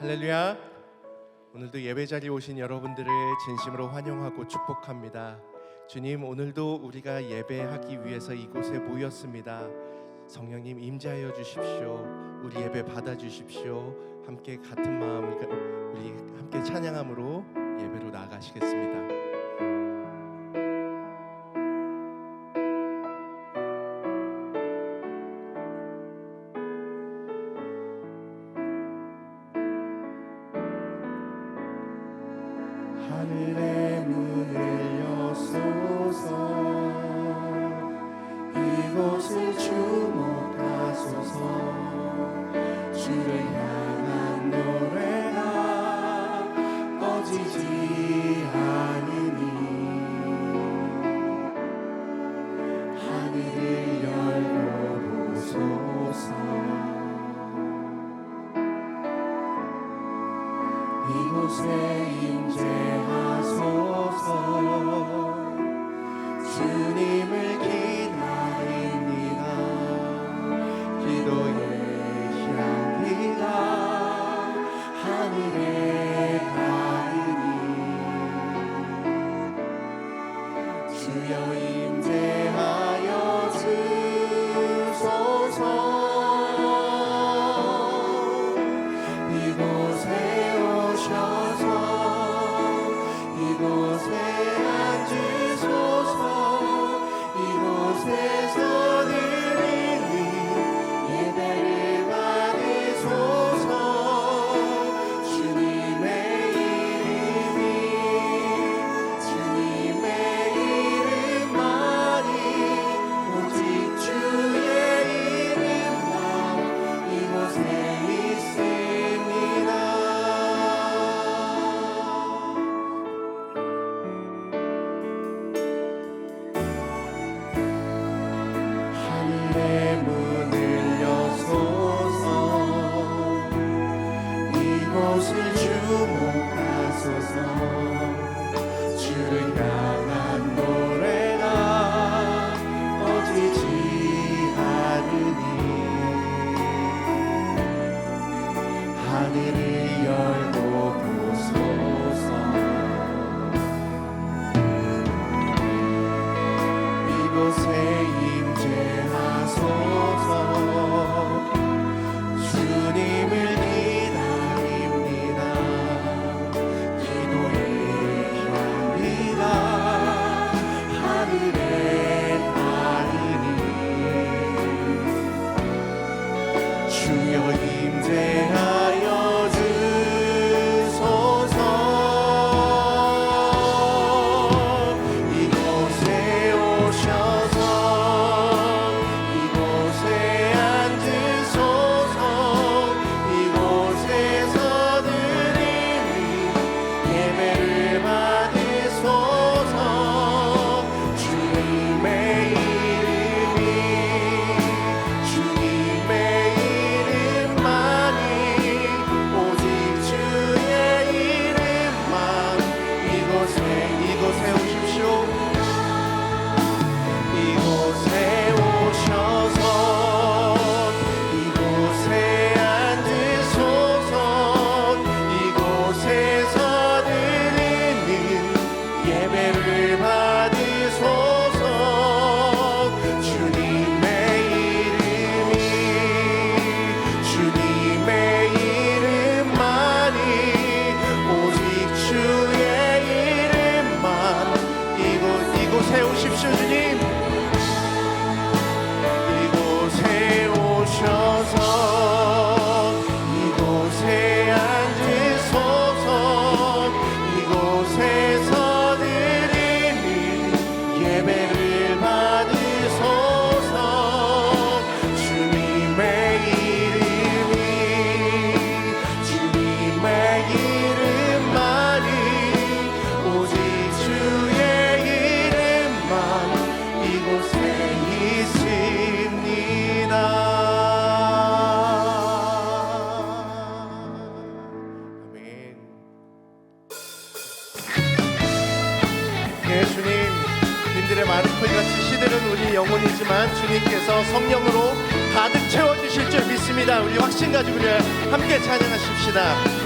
할렐루야. 오늘도 예배 자리에 오신 여러분들을 진심으로 환영하고 축복합니다. 주님, 오늘도 우리가 예배하기 위해서 이곳에 모였습니다. 성령님 임재하여 주십시오. 우리 예배 받아 주십시오. 함께 같은 마음을 우리 함께 찬양함으로 예배로 나아가시겠습니다. to God. 동안 주님께서 성령으로 가득 채워주실 줄 믿습니다. 우리 확신 가지고 함께 찬양하십시다.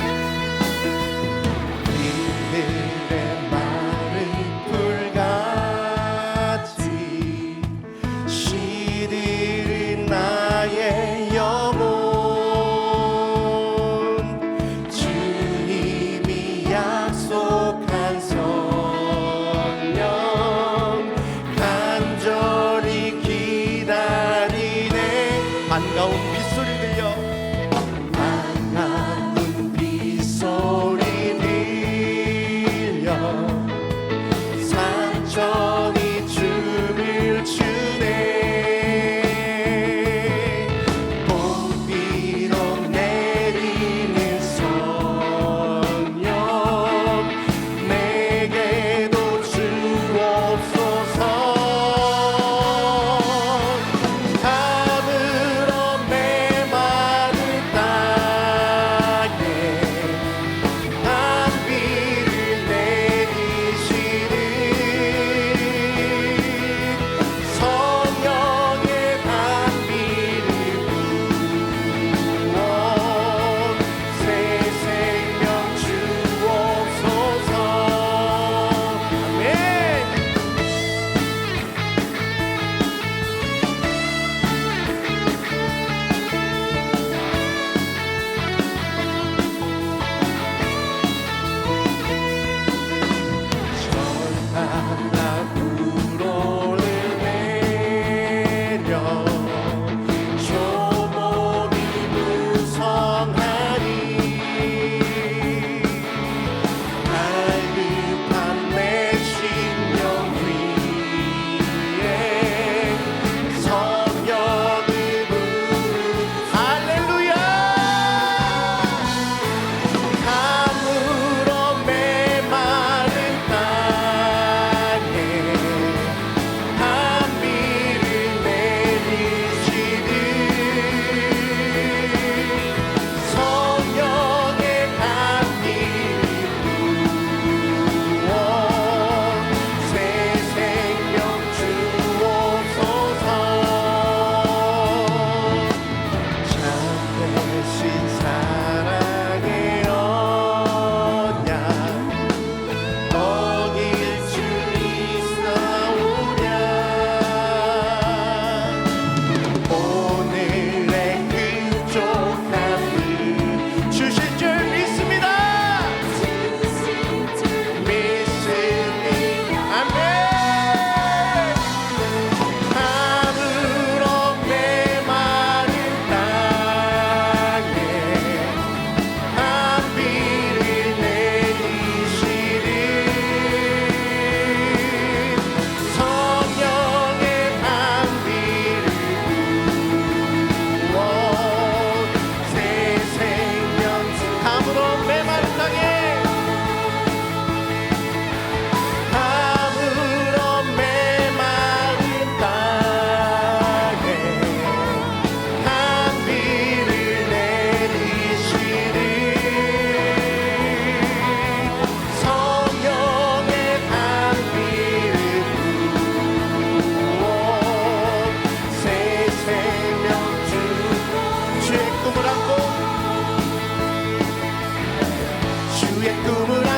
꿈을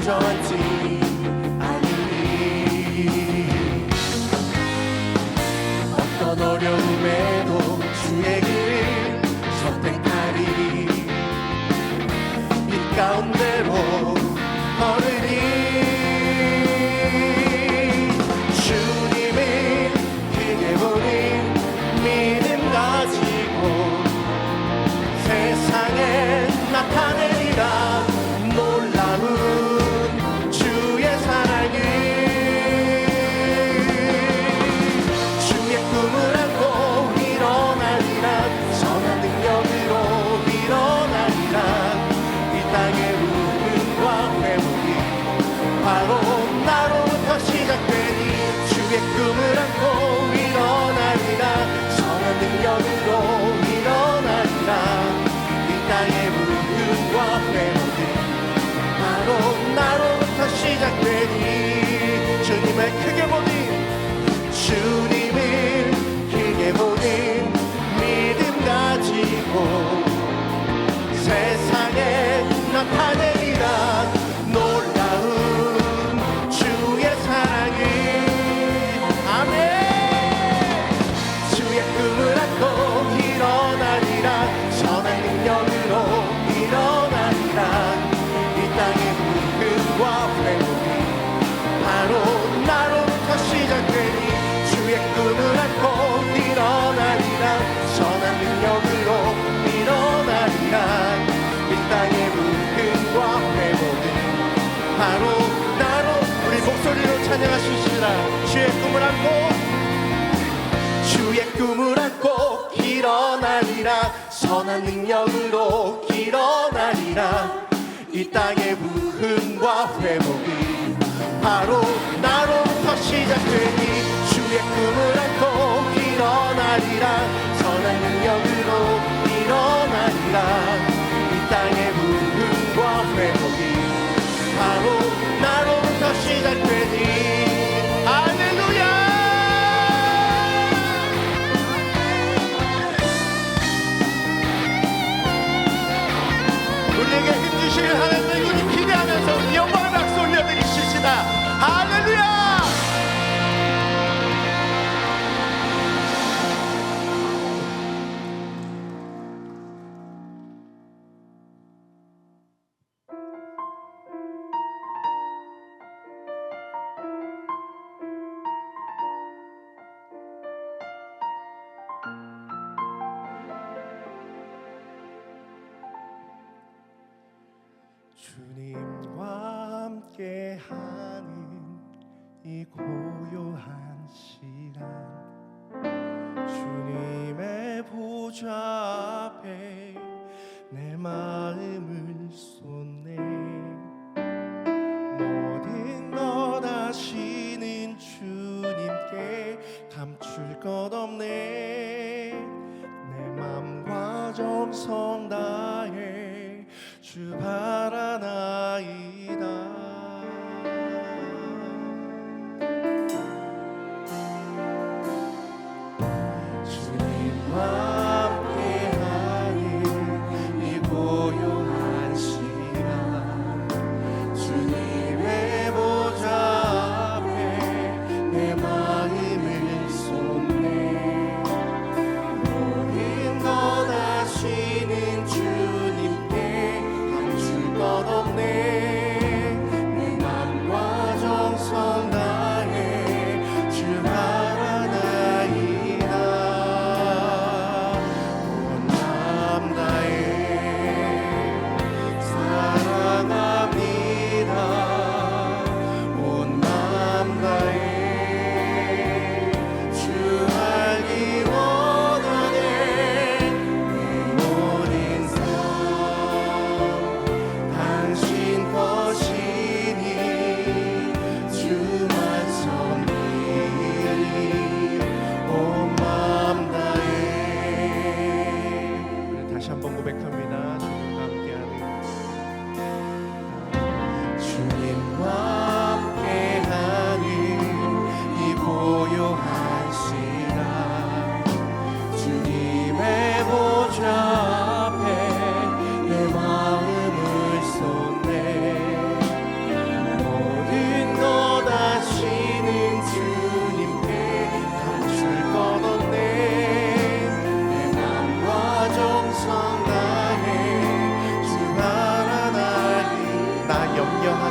온전히 아니? 어떤 어려움에 바로 나로 우리 목소리로 찬양할 수 있습니다. 주의 꿈을 안고 주의 꿈을 안고 일어나리라. 선한 능력으로 일어나리라. 이 땅의 부흥과 회복이 바로 나로부터 시작되니 주의 꿈을 안고 일어나리라. 선한 능력으로 일어나리라. 이 땅의 나로 나로부터 시작되니 祝你 다시 한번 고백합니다.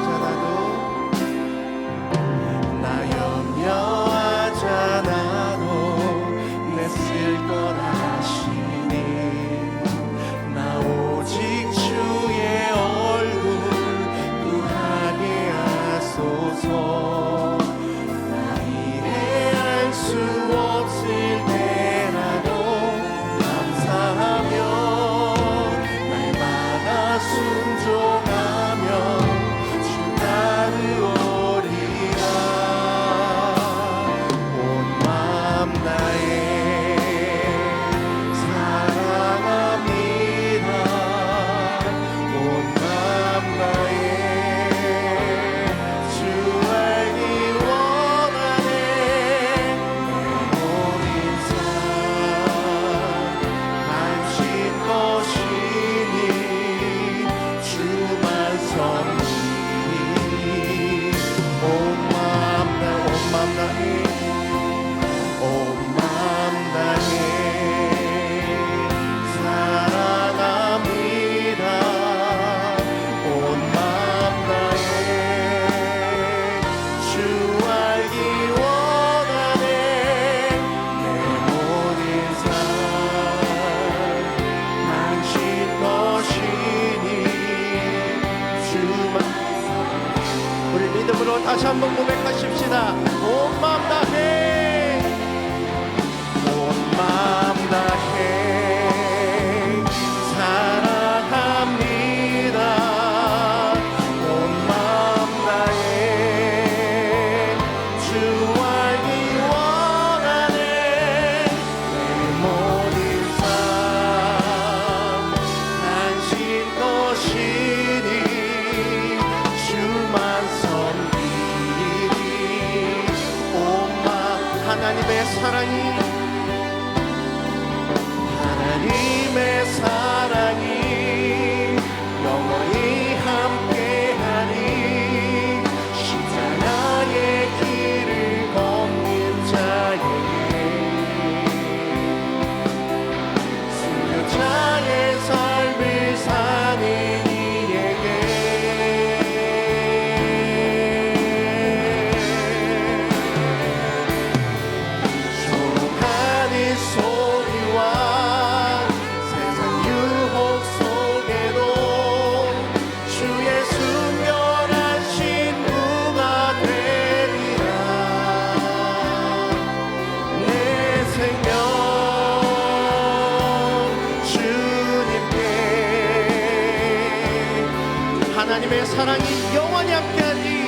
Cara. 하나님의 사랑이 영원히 함께하니